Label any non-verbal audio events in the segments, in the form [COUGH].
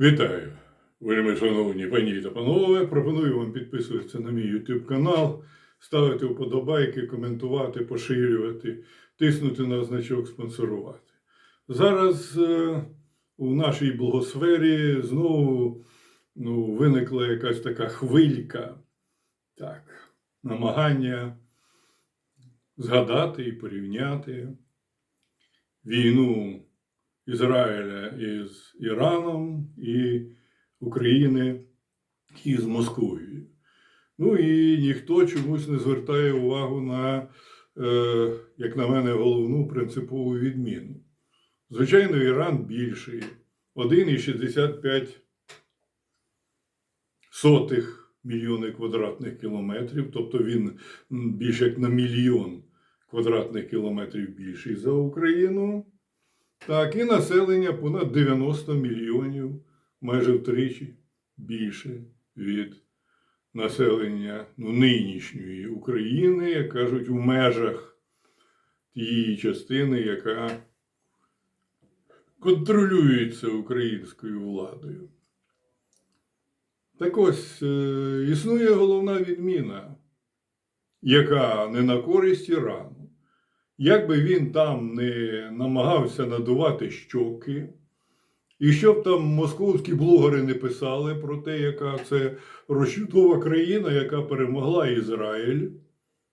Вітаю, вельми шановні пані та панове. Пропоную вам підписуватися на мій YouTube канал, ставити вподобайки, коментувати, поширювати, тиснути на значок спонсорувати. Зараз е, у нашій благосфері знову ну, виникла якась така хвилька, так, намагання згадати і порівняти війну Ізраїля із Іраном і України із Московією. Ну і ніхто чомусь не звертає увагу на, е, як на мене, головну принципову відміну. Звичайно, Іран більший 1,65 сотих мільйони квадратних кілометрів, тобто він м, більше як на мільйон квадратних кілометрів більший за Україну. Так, і населення понад 90 мільйонів, майже втричі більше від населення ну, нинішньої України, як кажуть, у межах тієї частини, яка контролюється українською владою. Так ось е, існує головна відміна, яка не на користь Ірану. Як би він там не намагався надувати щоки, і щоб там московські блогери не писали про те, яка це розчудова країна, яка перемогла Ізраїль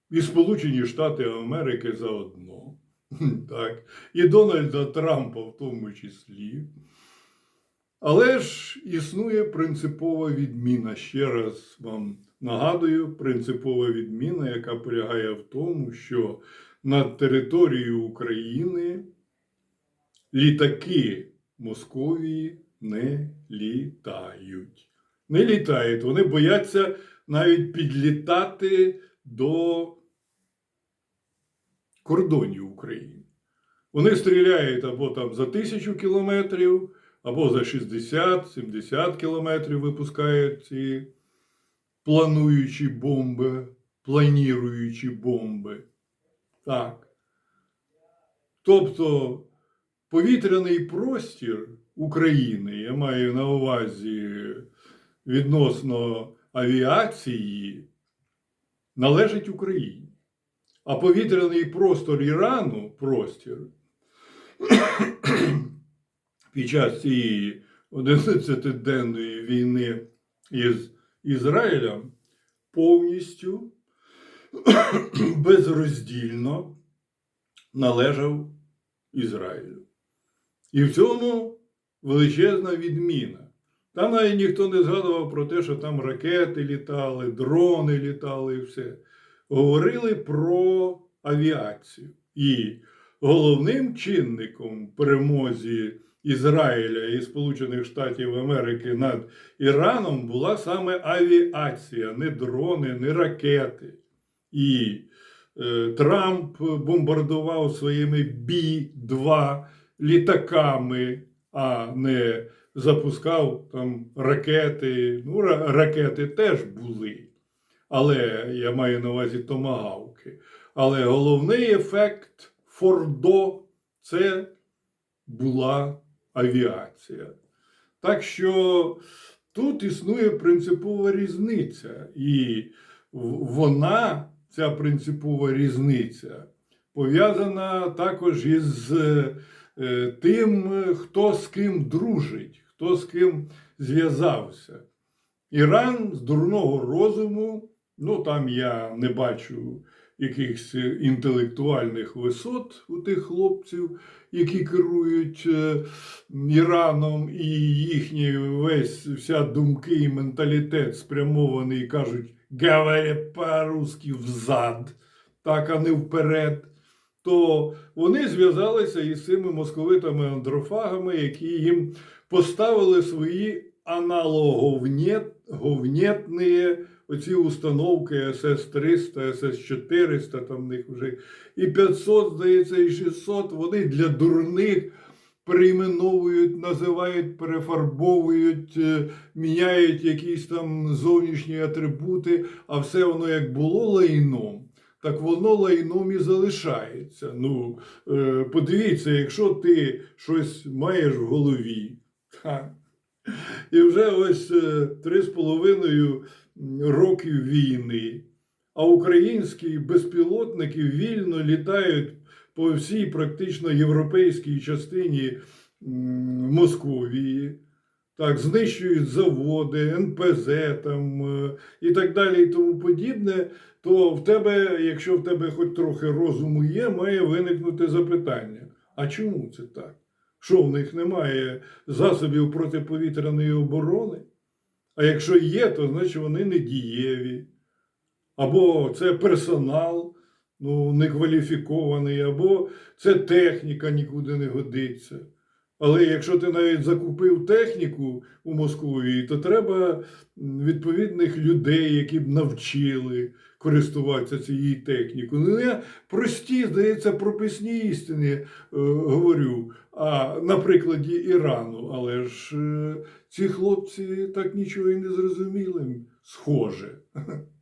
і Сполучені Штати Америки заодно. [LAUGHS] Так, і Дональда Трампа в тому числі. Але ж існує принципова відміна. Ще раз вам нагадую, принципова відміна, яка полягає в тому, що над територією України літаки Московії не літають. Не літають. Вони бояться навіть підлітати до кордонів України. Вони стріляють або там за тисячу кілометрів, або за 60-70 кілометрів випускають ці плануючі бомби, планіруючі бомби. Так. Тобто повітряний простір України, я маю на увазі відносно авіації, належить Україні. А повітряний простор Ірану простір [CLEARS THROAT] під час цієї 11-денної війни із Ізраїлем повністю [COUGHS] безроздільно належав Ізраїлю. І в цьому величезна відміна. Там навіть ніхто не згадував про те, що там ракети літали, дрони літали і все. Говорили про авіацію. І головним чинником перемозі Ізраїля і Сполучених Штатів Америки над Іраном була саме авіація, не дрони, не ракети. І е, Трамп бомбардував своїми Бі-2 літаками, а не запускав там ракети. Ну, ракети теж були. Але я маю на увазі томагавки. Але головний ефект Фордо це була авіація. Так що тут існує принципова різниця, і вона, ця принципова різниця, пов'язана також із е, тим, хто з ким дружить, хто з ким зв'язався. Іран з дурного розуму, ну там я не бачу якихось інтелектуальних висот у тих хлопців, які керують е, Іраном, і їхні весь вся думки і менталітет спрямований, кажуть, говоря по-русски взад, так, а не вперед. То вони зв'язалися із цими московитами андрофагами, які їм поставили свої аналоговнєтні оці установки СС-300, СС-400, там в них вже і 500, здається, і 600, вони для дурних перейменовують, називають, перефарбовують, е, міняють якісь там зовнішні атрибути, а все воно як було лайном. Так воно лайном і залишається. Ну, е, подивіться, якщо ти щось маєш в голові, ха, І вже ось е, три з років війни, а українські безпілотники вільно літають по всій практично європейській частині Московії. Так, знищують заводи, НПЗ там е, і так далі, і тому подібне, то в тебе, якщо в тебе хоч трохи розуму є, має виникнути запитання: а чому це так? Що в них немає засобів протиповітряної оборони? А якщо є, то значить вони не дієві. Або це персонал ну, некваліфікований, або це техніка нікуди не годиться. Але якщо ти навіть закупив техніку у Московії, то треба відповідних людей, які б навчили користуватися цією технікою. Ну, я прості, здається, прописні істини е, говорю, а на прикладі Ірану. Але ж е, ці хлопці так нічого і не зрозуміли, схоже. [LAUGHS]